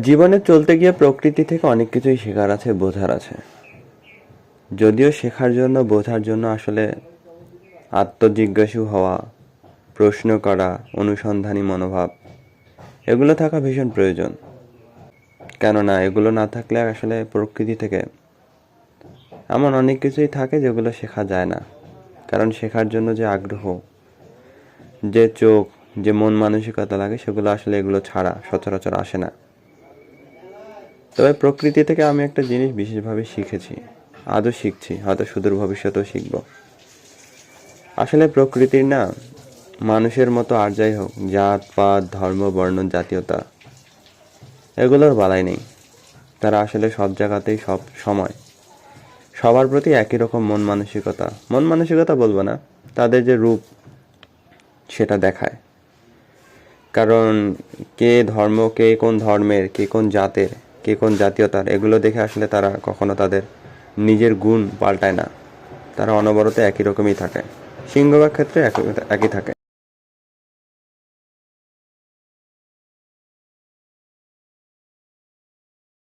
জীবনে চলতে গিয়ে প্রকৃতি থেকে অনেক কিছুই শেখার আছে, বোঝার আছে। যদিও শেখার জন্য, বোঝার জন্য আসলে আত্মজিজ্ঞাসু হওয়া, প্রশ্ন করা, অনুসন্ধানী মনোভাব, এগুলো থাকা ভীষণ প্রয়োজন। কেননা, এগুলো না থাকলে আসলে প্রকৃতি থেকে এমন অনেক কিছুই থাকে যেগুলো শেখা যায় না। কারণ শেখার জন্য যে আগ্রহ, যে চোখ, যে মন মানসিকতা লাগে, সেগুলো আসলে এগুলো ছাড়া সচরাচর আসে না। তবে প্রকৃতি থেকে আমি একটা জিনিস বিশেষভাবে শিখেছি। আজও শিখছি, হয়তো সুদূর ভবিষ্যতেও শিখব। আসলে প্রকৃতির না, মানুষের মতো আর যাই হোক, জাত, পাত, ধর্ম, বর্ণ, জাতীয়তা, এগুলোর বালাই নেই। তারা আসলে সব জায়গাতেই সব সময়। সবার প্রতি একই রকম মন মানসিকতা। মন মানসিকতা বলব না, তাদের যে রূপ, সেটা দেখায়। কারণ কে ধর্ম, কে কোন ধর্মের, কে কোন জাতের কে কোন জাতীয়তার এগুলো দেখে আসলে তারা কখনো তাদের নিজের গুণ পাল্টায় না। তারা অনবরত একই রকমই থাকে। সিংহবাগ ক্ষেত্রে একই- একই থাকে।